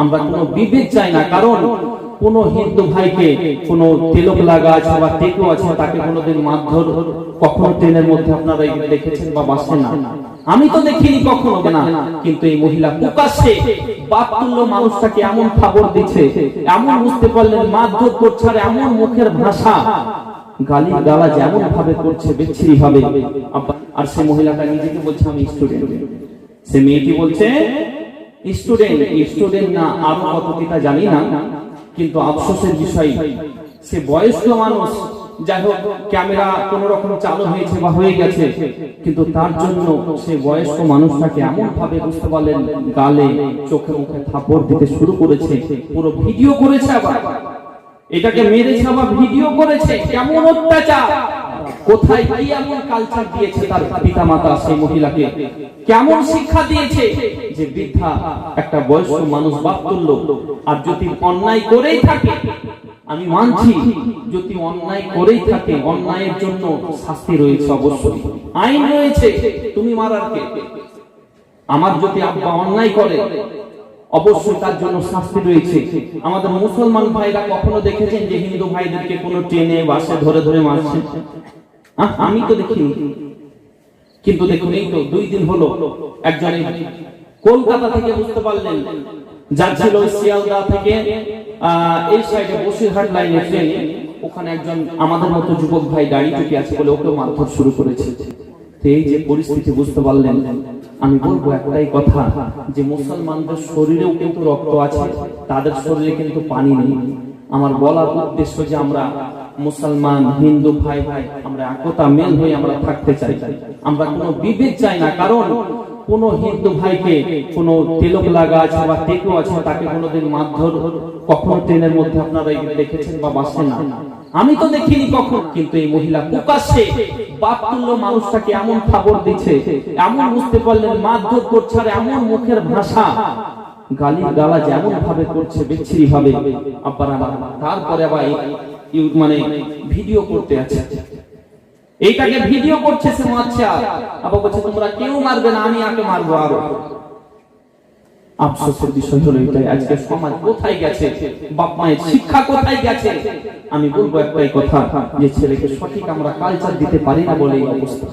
আমরা কোনো বিভেদ চাই না। কারণ কোন হিন্দু ভাইকে কোন তিলক লাগা আছে বা টেকো আছে, তাকে কোনোদিন মারধর কখনো ট্রেনের মধ্যে আপনারা দেখেছেন বা বাসে না। আমি তো দেখিনি কখনো না। কিন্তু এই মহিলা প্রকাশ্যে বাপতুল্য মানুষটাকে এমন খবর দিচ্ছে, এমন বুঝতে পারলেন মারধর করছে এমন মুখের ভাষা। গালি গালা যেমন ভাবে করছে বিচ্ছিরি ভাবে আর সে মহিলাটা নিজেকে বলছে, আমি স্টুডেন্ট সে মেয়েটি বলছে কিন্তু তার জন্য সে বয়স্ক মানুষটাকে এমন ভাবে বুঝতে পারলেন, গালে, চোখে মুখে থাপড় দিতে শুরু করেছে, পুরো ভিডিও করেছে আবার। এটাকে মেরেছে আবার, ভিডিও করেছে, কেমন অত্যাচার! কোথায় কি এমন কালচার দিয়েছে তার পিতা মাতা সেই মহিলাকে? কেমন শিক্ষা দিয়েছে? যে বৃদ্ধা একটা বয়স্ক মানুষ বাপ তুলল আর যদি অন্যায় করেই থাকে, আমি মানছি, যদি অন্যায় করেই থাকে, অন্যায়ের জন্য শাস্তি রয়েছে অবশ্যই। আইন রয়েছে, তুমি মারার কে? আমার যদি আব্বা অন্যায় করে, অবশ্যই তার জন্য শাস্তি রয়েছে। আমাদের মুসলমান ভাইরা কখনো দেখেছেন যে হিন্দু ভাইদেরকে কোনো ট্রেনে বাসে ধরে ধরে মারছে? আমি তো দেখিনি। কিন্তু দেখুন, এই তো দুই দিন হলো একজন কলকাতা থেকে বুঝতে পারলেন যাচ্ছিল শিয়ালদা থেকে এই সাইডে বসিরহাট লাইনে ট্রেনে, ওখানে একজন আমাদের মতো যুবক ভাই গাড়ি চুকে আছে বলে ওকে মারধর শুরু করেছে। এই যে পরিস্থিতি বুঝতে পারলেন, আমি বলব একটাই কথা, যে মুসলমানদের শরীরেও কিন্তু রক্ত আছে, তাদের শরীরে কিন্তু পানি নেই। আমার বলার উদ্দেশ্য যে আমরা মুসলমান, হিন্দু ভাই ভাই আমরা একতা মেল হয়ে আমরা থাকতে চাই। আমরা কোনো বিভেদ চাই না, কারণ কোন হিন্দু ভাইকে কোন তিলক লাগা আছে বা টেকো আছে, তাকে কোনোদিন মারধর কখনো ট্রেনের মধ্যে আপনারা দেখেছেন বা বাসে না। আমি তো দেখিনি কখন, কিন্তু এই মহিলা প্রকাশ্যে বাপ তুল্য মানুষটাকে এমন খবর দিচ্ছে, এমন বুঝতে পারলেন, মারধর করছে আর এমন মুখের ভাষা। গালি গালা যেমন ভাবে করছে, বিচ্ছিরি ভাবে। আব্বারা তারপরে আবার মানে ভিডিও করতে আছে। এইটাকে ভিডিও করছে সে আবার বলছে, তোমরা কেউ মারবে না, আমি আগে মারবো আরও। আফসোসের বিষয় হলো এটাই আজকে সমাজ কোথায় গেছে? বাপ মায়ের শিক্ষা কোথায় গেছে? আমি বলব একটাই কথা, যে ছেলেকে সঠিক আমরা কালচার দিতে পারি না বলে এই অবস্থা।